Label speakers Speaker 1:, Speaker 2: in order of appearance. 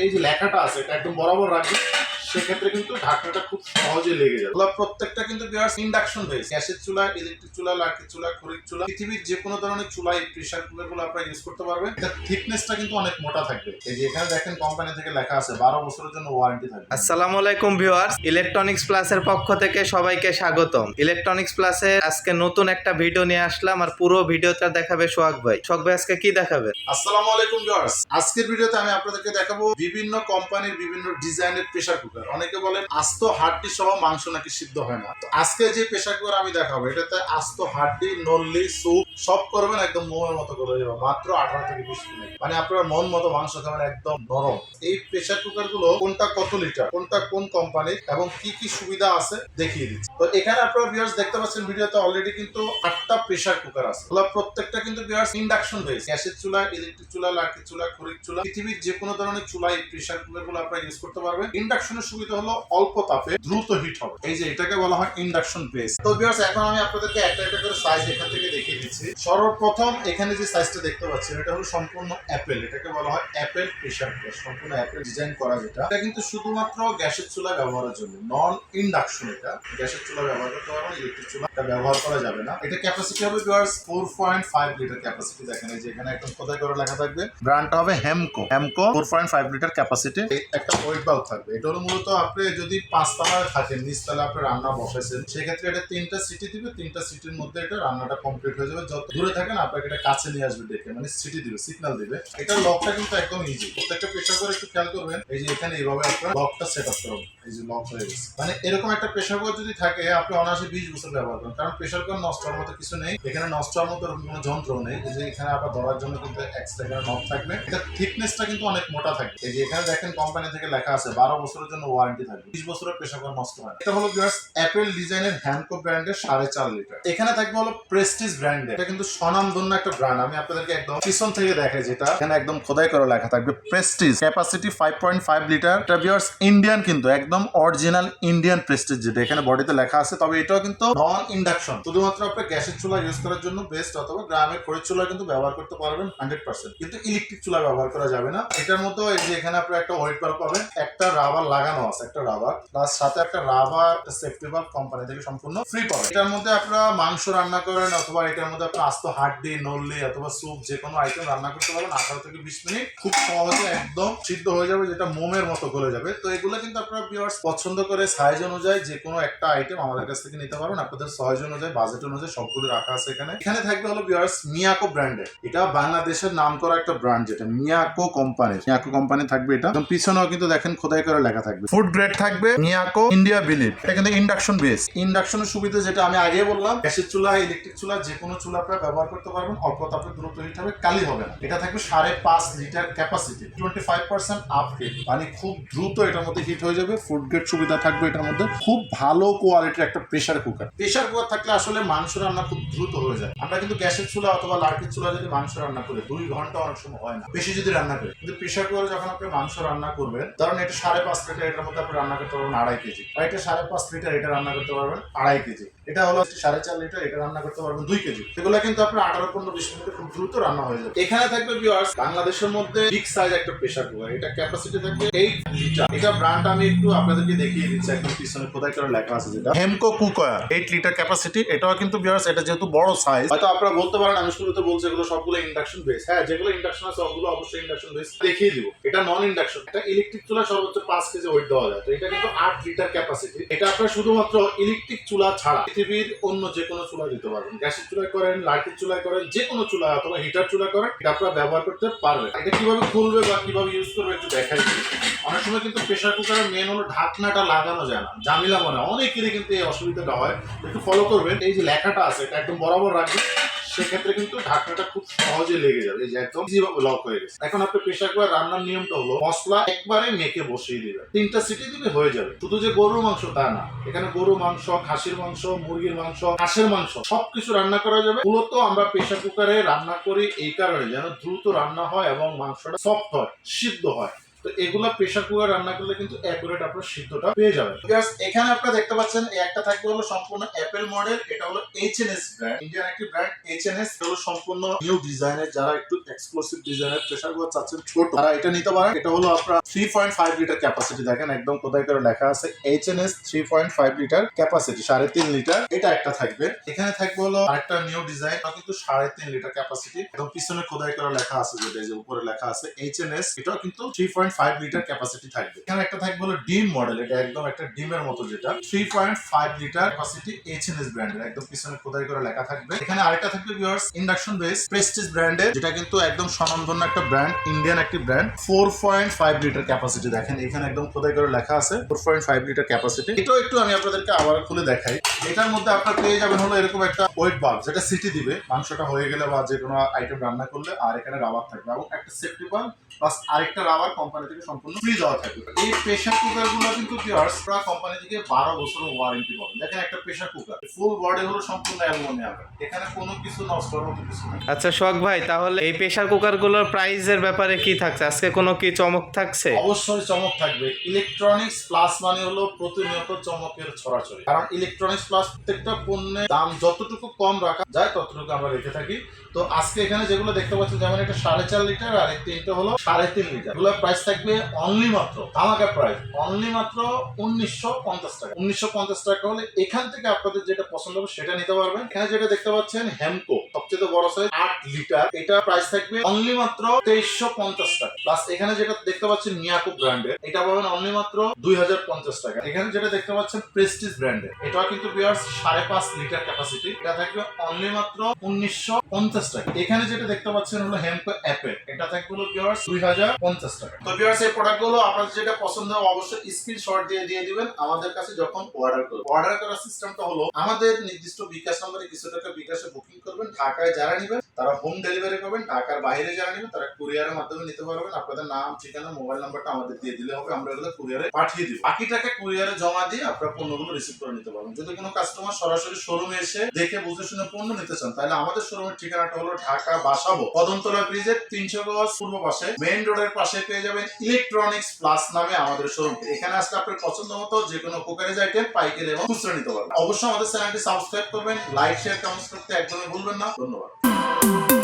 Speaker 1: এই যে লেখাটা আছে এটা একদম বরাবর রাখবেন সেক্ষেত্রে কিন্তু ঢাকনাটা খুব সহজে লেগে যাবে। প্রত্যেকটা কিন্তু ইন্ডাকশন বেস গ্যাসের চুলা ইলেকট্রিক চুলা লাঠির চুলা খড়ির চুলা পৃথিবীর যে কোনো ধরনের চুলা এই প্রেশার কুকারগুলো আপনারা ইউজ করতে পারবেন। এটা থিকনেসটা কিন্তু অনেক মোটা থাকবে। এই যে এখানে দেখেন কোম্পানি থেকে লেখা আছে বারো বছরের জন্য ওয়ারেন্টি থাকবে।
Speaker 2: আসসালামু আলাইকুম ভিউয়ার্স ইলেকট্রনিক্স প্লাসের পক্ষ থেকে সবাইকে স্বাগতম। ইলেকট্রনিক্স প্লাসে আজকে নতুন একটা ভিডিও নিয়ে আসলাম আর পুরো ভিডিওটা দেখাবে সোহাগ ভাই। সোহাগ ভাই আজকে কি দেখাবে
Speaker 1: আসসালামু আলাইকুম ভিউয়ার্স আজকের ভিডিওতে আমি আপনাদেরকে দেখাবো বিভিন্ন কোম্পানির বিভিন্ন ডিজাইনের প্রেসার কুকার অনেকে বলেন আস্ত হাড্ডি সহ মাংস নাকি সিদ্ধ হয় না। আজকে যে কুকার আমি দেখাবো, এটাতে আস্ত হাড্ডি, নল্লি, স্যুপ সব করবেন একদম মোমের মতো করে যাবে মাত্র আঠারো থেকে বিশ মিনিট। মানে আপনার মন মতো মাংস খাবেন একদম নরম। এই প্রেসার কুকারগুলো কোনটা কত লিটার, কোনটা কোন কোম্পানির এবং কি কি সুবিধা আছে দেখিয়ে দিচ্ছি। তো এখানে আপনারা ভিউয়ার্স দেখতে পাচ্ছেন ভিডিওতে অলরেডি কিন্তু আটটা প্রেসার কুকার আছে। প্রত্যেকটা কিন্তু ভিউয়ার্স ইন্ডাকশন বেস গ্যাসের চুলা ইলেকট্রিক চুলা লাঠির চুলা, খড়ির চুলা, পৃথিবীর যে কোনো ধরনের চুলা এই প্রেসার কুকারগুলো আপনারা ইউজ করতে পারবেন। ইন্ডাকশনের সুবিধা হলো অল্প তাপে দ্রুত হিট হবে। এই যে এটাকে বলা হয় ইন্ডাকশন বেস তো ভিউয়ার্স এখন আমি আপনাদেরকে একটা একটা করে সাইজ এখান থেকে দেখিয়ে দিচ্ছি। সর্বপ্রথম এখানে যে সাইজটা দেখতে পাচ্ছেন, এটা হলো সম্পূর্ণ অ্যাপেল এটাকে বলা হয় অ্যাপেল প্রেসার কুকার সম্পূর্ণ অ্যাপেল ডিজাইন করা যেটা। এটা কিন্তু শুধুমাত্র গ্যাসের চুলা ব্যবহারের জন্য নন ইন্ডাকশন এটা। গ্যাসের চুলা ব্যবহার করতে পারবেন ইলেকট্রিক চুলা এটা ব্যবহার করা যাবে না। এটা ক্যাপাসিটি হবে viewers four point five litre capacity দেখেন এই যে এখানে একদম কোথায় করে লেখা থাকবে। ব্র্যান্ডটা হবে Hamko Hamko four point five litre capacity একটা ওয়েট বাল্ব থাকবে। এটা হলো মূলত আপনি যদি পাঁচতলায় থাকেন নিচতলা আপনি রান্না বসাইছেন সেক্ষেত্রে এটা তিনটা সিটি দিবে, তিনটা সিটির মধ্যে এটা রান্নাটা কমপ্লিট হয়ে যাবে। যত দূরে থাকেন, আপনাকে এটা কাছে নিয়ে আসবে দেখে মানে সিটি দিবে সিগন্যাল দিবে। এটা লকটা কিন্তু একদম ইজি প্রত্যেকটা প্রেশার করে একটু খেয়াল করবেন। এই যে এখানে এইভাবে আপনার লকটা সেট আপ করবেন এই যে লক হয়ে গেছে। মানে এরকম একটা প্রেশার কুকার যদি থাকে, আপনি অনায়াসে বিশ বছর ব্যবহার করেন কারণ প্রেশার কুকার নষ্ট হওয়ার মতো কিছু নেই। এখানে নষ্ট হওয়ার মতো কোনো যন্ত্র নেই। যে এখানে আপনার ধরার জন্য কিন্তু এক্সট্রা এখানে নব থাকবে। এটা থিকনেসটা কিন্তু অনেক মোটা থাকবে এই যে এখানে দেখেন কোম্পানি থেকে লেখা আছে, বারো বছরের জন্য ওয়ারেন্টি থাকবে। বিশ বছরের নষ্ট হয় এটা হলো অ্যাপেল ডিজাইনের হ্যান্ডকো ব্র্যান্ডের সাড়ে চার লিটার এখানে থাকবে হলো প্রেস্টিজ ব্র্যান্ডের এটা কিন্তু একটা ব্র্যান্ড আমি আপনাদেরকে একদম পিছন থেকে দেখাই যেটা। এখানে একদম খোদাই করে লেখা থাকবে Prestige capacity five point five litre এটা ইন্ডিয়ান কিন্তু, একদম অরিজিনাল ইন্ডিয়ান প্রেস্টিজ যেটা। এখানে বডিতে লেখা আছে, তবে এটাও কিন্তু নন ইন্ডাকশন শুধুমাত্র আপনি গ্যাসের চুলা ইউজ করার জন্য বেস্ট অথবা গ্রামের খড়ির চুলা কিন্তু ব্যবহার করতে পারবেন হান্ড্রেড পার্সেন্ট কিন্তু ইলেকট্রিক চুলা ব্যবহার করা যাবে না। এটার মতো এই যে এখানে আপনি একটা হোয়াইট বাল্ব পাবেন, একটা রাবার লাগানো আছে একটা রাবার প্লাস সাথে একটা রাবার সেফটি বাল্ব কোম্পানি থেকে সম্পূর্ণ ফ্রি এটার মধ্যে আপনারা মাংস রান্না করেন অথবা এটার মধ্যে আস্ত হাড্ডি অথবা স্যুপ যে কোনো আইটেম রান্না করতে পারবেন আঠারো থেকে বিশ মিনিট। খুব সহজে একদম সিদ্ধ হয়ে যাবে, যেটা মোমের মতো গলে যাবে। তো এগুলো কিন্তু আপনারা ভিউয়ার্স পছন্দ করে সাইজ অনুযায়ী যে কোনো একটা আইটেম আমাদের কাছ থেকে নিতে পারবেন। আপনাদের সাইজ অনুযায়ী বাজেট অনুযায়ী সবগুলো রাখা আছে এখানে। এখানে থাকবে হলো ভিউয়ার্স মিয়াকো ব্র্যান্ডের এটা বাংলাদেশের নাম করা একটা ব্র্যান্ড যেটা মিয়াকো কোম্পানির মিয়াকো কোম্পানি থাকবে এটা। পিছনেও কিন্তু দেখেন খোদাই করে লেখা থাকবে। ফুড গ্রেড থাকবে মিয়াকো ইন্ডিয়া বিলিট এটা কিন্তু ইন্ডাকশন বেস ইন্ডাকশনের সুবিধা যেটা আমি আগে বললাম, গ্যাসের চুলা ইলেকট্রিক চুলা যে কোনো চুলা আপনারা ব্যবহার করতে পারবেন। অল্প তাপে দ্রুত হিট হবে, কালি হবে না। এটা থাকবে সাড়ে পাঁচ litre capacity twenty five percent up heat মানে খুব দ্রুত এটার মধ্যে হিট হয়ে যাবে। ফুড গ্রেড সুবিধা থাকবে এটার মধ্যে। খুব ভালো কোয়ালিটির একটা প্রেসার কুকার প্রেসার কুকার থাকলে আসলে মাংস রান্না খুব দ্রুত হয়ে যায়। আমরা কিন্তু গ্যাসের চুলা অথবা লার্কির চুলা যদি মাংস রান্না করি, দুই ঘণ্টা অনেক সময় হয় না। বেশি যদি রান্না করি, কিন্তু প্রেসার কুকারে যখন আপনি মাংস রান্না করবেন, ধরুন এটা সাড়ে পাঁচ লিটার এটার মধ্যে আপনি রান্না করতে পারবেন আড়াই কেজি। বা এটা সাড়ে পাঁচ লিটার এটা রান্না করতে পারবেন আড়াই কেজি। এটা হলো সাড়ে চার লিটার, এটা রান্না করতে পারবেন দুই কেজি। এগুলো কিন্তু আপনার আঠারো পনেরো বিশ মিনিটে খুব দ্রুত রান্না হয়ে যাবে। এখানে থাকবে ভিউয়ার্স বাংলাদেশের মধ্যে বিগ সাইজ একটা প্রেসার কুকার এটা ক্যাপাসিটি থাকবে এইট লিটার এটা ব্র্যান্ড আমি একটু আপনাদেরকে দেখিয়ে দিচ্ছি, একদম পিছনে কোথায় করে লেখা আছে যেটা। Hamko cooker eight litre capacity এটাও কিন্তু ভিউয়ার্স এটা যেহেতু বড় সাইজ হয়তো আপনারা বলতে পারেন, আমি শুরুতে বলছি এগুলো সবগুলো ইন্ডাকশন বেস হ্যাঁ যেগুলো ইন্ডাকশন আছে সবগুলো অবশ্যই ইন্ডাকশন বেস দেখিয়ে দিব, এটা নন ইন্ডাকশন এটা ইলেকট্রিক চুলা সর্বোচ্চ পাঁচ কেজি ওয়েট দেওয়া যায়। তো এটা কিন্তু আট লিটার ক্যাপাসিটি এটা আপনার শুধুমাত্র ইলেকট্রিক চুলা ছাড়া। পৃথিবীর অন্য যে কোনো চুলা দিতে পারবেন। গ্যাসের চুলায় করেন, লাইটের চুলায় করেন, যে কোনো চুলা অথবা হিটার চুলা করেন, এটা আপনারা ব্যবহার করতে পারবেন। এটা কীভাবে খুলবে বা কীভাবে ইউজ করবে একটু দেখাই। অনেক সময় কিন্তু প্রেশার কুকারের মেন হলো ঢাকনাটা লাগানো যায় না জামিলা মনে অনেকেরই কিন্তু এই অসুবিধাটা হয়। একটু ফলো করবেন। এই যে লেখাটা আছে, এটা একদম বরাবর রাখবেন। সেক্ষেত্রে কিন্তু ঢাকনাটা খুব সহজে লেগে যাবে যে একদম ইজিভাবে লক হয়ে গেছে। এখন আপনি প্রেশার কুকার রান্নার নিয়মটা হলো, মশলা একবারে মেখে বসিয়ে দিবেন। তিনটা সিটি দিলে হয়ে যাবে। শুধু যে গরুর মাংস তা না, এখানে গরু মাংস, খাসির মাংস, মুরগির মাংস, হাঁসের মাংস সবকিছু রান্না করা যাবে। মূলত আমরা প্রেশার কুকারে রান্না করি এই কারণে যেন দ্রুত রান্না হয় এবং মাংসটা সফট হয়, সিদ্ধ হয়। তো এগুলো প্রেসার কুকার রান্না করলে কিন্তু অ্যাকুরেট আপনার সিদ্ধটা পেয়ে যাবেন। এখানে আপনারা দেখতে পাচ্ছেন একটা থাকবে হলো সম্পূর্ণ অ্যাপেল মডেল এটা হলো এইচএনএস ব্র্যান্ড ইন্ডিয়ান একটি ব্র্যান্ড এইচএনএস হলো সম্পূর্ণ নিউ ডিজাইনের যারা একটু এক্সক্লুসিভ ডিজাইনের প্রেসার কুকার চাচ্ছেন, ছোট, তারা এটা নিতে পারেন। এটা হলো আপনার three point five litre capacity দেখেন একদম কোথায় করে লেখা আছে HNS three point five litre capacity সাড়ে তিন লিটার এটা একটা থাকবে। এখানে থাকবে হলো আরেকটা নিউ ডিজাইন কিন্তু সাড়ে তিন লিটার ক্যাপাসিটি একদম পিছনে খোদাই করে লেখা আছে, যেটা যে উপরে লেখা আছে এইচএনএস এটাও কিন্তু three point five litre capacity থাকবে। এখানে একটা থাকবে হলো ডিম মডেল এটা একদম একটা ডিমের মতো যেটা। Three point five litre capacity HNS ব্র্যান্ডের একদম পিছনে খোদাই করে লেখা থাকবে। এখানে আরেকটা থাকবে ভিউয়ার্স ইন্ডাকশন বেস প্রেস্টিজ ব্র্যান্ডের যেটা কিন্তু একদম স্বনামধন্য একটা ব্র্যান্ড ইন্ডিয়ান একটি brand four point five litre capacity দেখেন, এখানে একদম খোদাই করে লেখা আছে four point five litre capacity এটাও একটু আমি আপনাদেরকে আবার খুলে দেখাই। এটার মধ্যে আপনার পেয়ে যাবেন হলো এরকম একটা ওয়েট বাল্ব যেটা সিটি দিবে। মাংসটা হয়ে গেলে বা যে কোনো আইটেম রান্না করলে আর এখানে রাবার থাকবে। এবং একটা সেফটি বাল্ব প্লাস আরেকটা রাবার কোম্পানি থেকে সম্পূর্ণ ফ্রি দেওয়া থাকবে। এই প্রেসার কুকারগুলো কিন্তু ভিউয়ার্স কোম্পানি থেকে বারো বছর ওয়ারেন্টি পাবেন দেখেন একটা প্রেসার কুকার ফুল বডি হলো সম্পূর্ণ অ্যালুমিনিয়াম এখানে কোনো কিছু নষ্ট হওয়ার মতো কিছু নেই।
Speaker 2: আচ্ছা শখ ভাই তাহলে এই প্রেসার কুকারগুলোর প্রাইসের ব্যাপারে কি থাকছে? আজকে কোনো কি চমক থাকছে?
Speaker 1: অবশ্যই চমক থাকবে। ইলেকট্রনিক্স প্লাস মানে হলো প্রতিনিয়ত চমকের ছড়াছড়ি। কারণ ইলেকট্রনিক্স প্লাস প্রত্যেকটা পণ্যের দাম যতটুকু কম রাখা যায়, ততটুকু আমরা রেখে থাকি। তো আজকে এখানে যেগুলো দেখতে পাচ্ছেন, যেমন এটা সাড়ে চার লিটার আর এই তিনটা হলো সাড়ে তিন লিটার এগুলোর প্রাইস থাকবে অনলি মাত্র ধামাকা প্রাইস অনলি মাত্র উনিশশো পঞ্চাশ টাকা। উনিশশো পঞ্চাশ টাকা হলে এখান থেকে আপনাদের যেটা পছন্দ হবে সেটা নিতে পারবেন। এখানে যেটা দেখতে পাচ্ছেন হ্যামকো সবচেয়ে বড় সাইজ আট লিটার এটা প্রাইস থাকবে অনলি মাত্র তেইশশো পঞ্চাশ টাকা। প্লাস এখানে যেটা দেখতে পাচ্ছেন মিয়াকো ব্র্যান্ডের এটা পাবেন অনলি মাত্র দুই হাজার পঞ্চাশ টাকা। এখানে যেটা দেখতে পাচ্ছেন প্রেস্টিজ ব্র্যান্ডের এটাও কিন্তু বিয়ার্স সাড়ে পাঁচ লিটার ক্যাপাসিটি এটা থাকবে অনলি মাত্র উনিশশো পঞ্চাশ টাকা। এখানে যেটা দেখতে পাচ্ছেন হলো হ্যামকো অ্যাপেল এটা থাকবে হলো বিয়ার্স দুই হাজার পঞ্চাশ টাকা। তো বিয়ার্স এই প্রোডাক্টগুলো আপনাদের যেটা পছন্দ হবে অবশ্যই স্ক্রিনশট দিয়ে দিয়ে দিবেন। আমাদের কাছে যখন অর্ডার করবেন অর্ডার করার সিস্টেমটা হলো আমাদের নির্দিষ্ট বিকাশ নম্বরে কিছু টাকা বিকাশে বুকিং করবেন ঢাকায় যারা নেবেন, তারা হোম ডেলিভারি করবেন ঢাকার বাইরে যারা নেবেন, তারা কুরিয়ারের মাধ্যমে নিতে পারবেন। আপনাদের নাম, ঠিকানা মোবাইল নাম্বারটা আমাদের দিয়ে দিলে হবে, আমরা এগুলো কুরিয়ারে পাঠিয়ে দিব। বাকি টাকা কুরিয়ারে জমা দিয়ে আপনারা পণ্যগুলো রিসিভ করে নিতে পারবেন। যদি কোনো কাস্টমার সরাসরি শোরুমে এসে দেখে, বুঝে শুনে পণ্য নিতে চান, তাহলে আমাদের শোরুমের ঠিকানাটা হলো ঢাকা বাসাবো। কদমতলা ব্রিজের তিনশো গজ পূর্ব পাশে। মেইন রোডের পাশে পেয়ে যাবেন ইলেকট্রনিক্স প্লাস নামে আমাদের শোরুম এখানে আসলে আপনার পছন্দ মতো যে কোনো কুকারেজ আইটেম পাইকারি এবং খুচরা নিতে পারবেন। অবশ্যই আমাদের চ্যানেলটি সাবস্ক্রাইব করবেন লাইক শেয়ার কমেন্টস করতে একদমই ভুলবেন না। のは。